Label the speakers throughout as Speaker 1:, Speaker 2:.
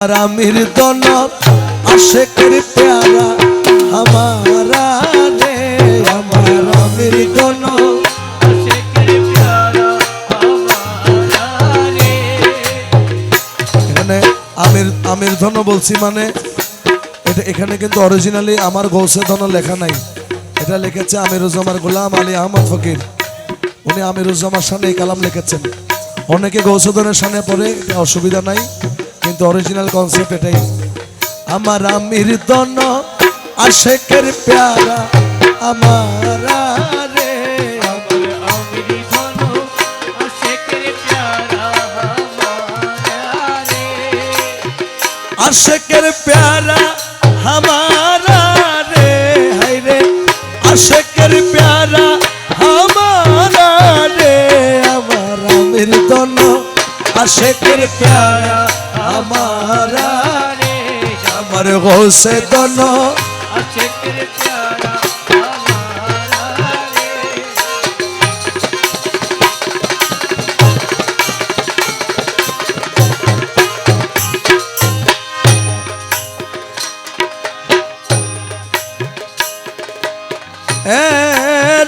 Speaker 1: আমির দন আশেকের প্যারা আমারা রে আমার আমির দন এখানে আমির আমির ধন বলছি মানে এটা এখানে কিন্তু অরিজিনালি আমার গৌসে ধন লেখা নাই। এটা লিখেছে আমিরুজ্জামার গোলাম আলী আহমদ ফকির। উনি আমিরুজ্জামার সামনে এই কালাম লিখেছেন। অনেকে গৌসধনের সামনে পড়ে অসুবিধা নাই। কিন্তু অরিজিনাল কনসেপ্ট এটাই। আমার আমির দন আশেকের প্যারা, আমারা আশেকের প্যারা, আমারা রে হাই রে। আশেকের প্যারা, আমারা রে আমার আমির দন আশেকের প্যারা। আমারা হোসে দন।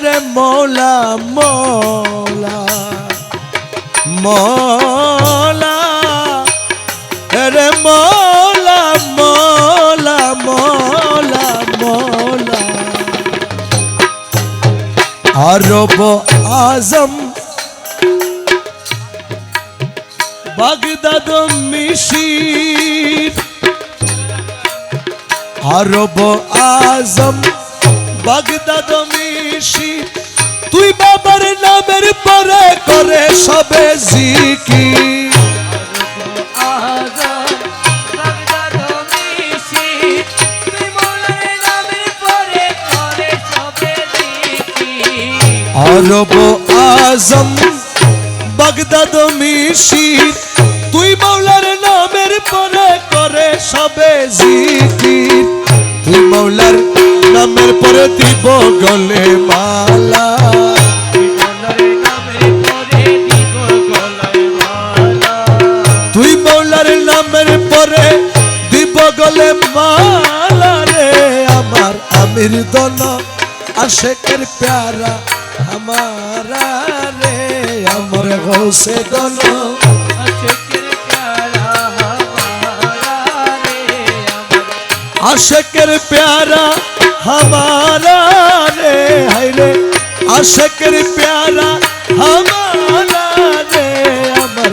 Speaker 1: রে মৌলা মৌলা মৌলা। রে, মৌলা মৌলা মৌলা মৌলা। আরব আজম, বাগদাদ মিশির। আরব আজম, বাগদাদ মিশি তুই বাবার নামের পরে করে সবে জিকি আরব আজম, বাগদাদ মিশি তুই মাওলার নামের পরে করে সবে জিকির। তুই মাওলার নামের পরে দিব গলে মালা। তুই মাওলার নামের পরে দিব গলে মালা রে। আমার আমির দন আশেকের প্যারা हमारा रे अमर गौ से दोनों अशकर प्यारा हमारा रे हरे अशकर प्यारा हमारा रे अमर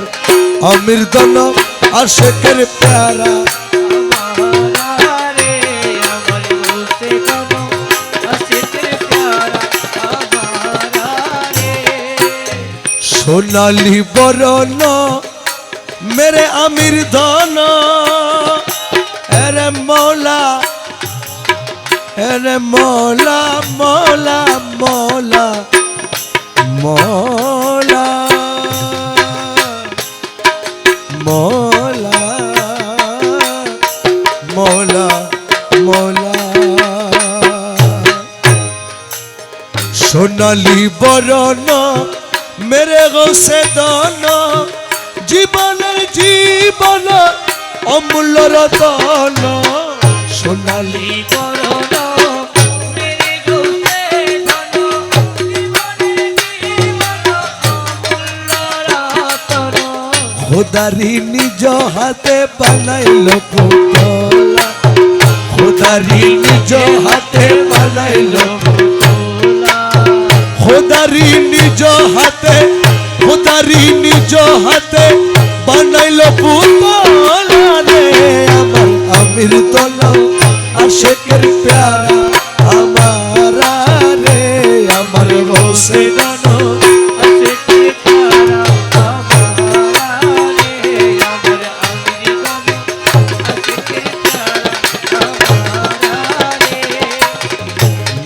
Speaker 1: अमृत दोनों अशकर प्यारा সোনালি বরণ, মেরে আমির ধন, এরে মৌলা এরে মৌলা মৌলা মৌলা মৌলা মৌলা মৌলা মৌলা। সোনালি বরণ মেরে গোসে দন জীবনের জীবন অমূল্য রতন সোনালি খোদারি নিজ হাতে বানাইল পুতলা খোদারি নিজ হাতে বানাইল খোদারি নিজ হাতে, খোদারি নিজ হাতে বানাইল পুতলা রে আমার আমির তলা আশেকের প্যারা আমারা রে আমার হোসে নানো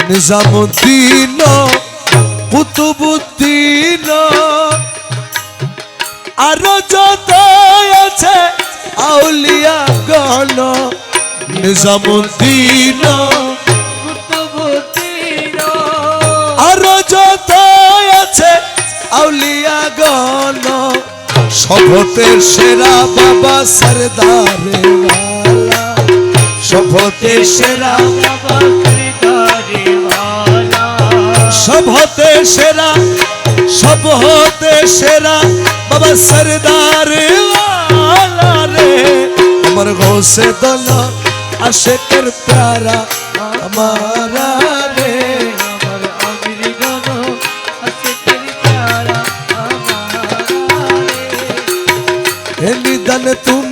Speaker 1: নিজামুদ্দিন কুতুবুদ্দিন। আরও যত আছে আউলিয়া গণ নিজামুদ্দিন। আরও যত আছে আউলিয়া গণ। সভতের সেরা বাবা সরদারে সভতের সেরা সব হতে সেরা সব হতে সেরা। বাবা সরদার রে আমার গৌসে দল আশেকের প্যারা আমারা রে নিদান তুমি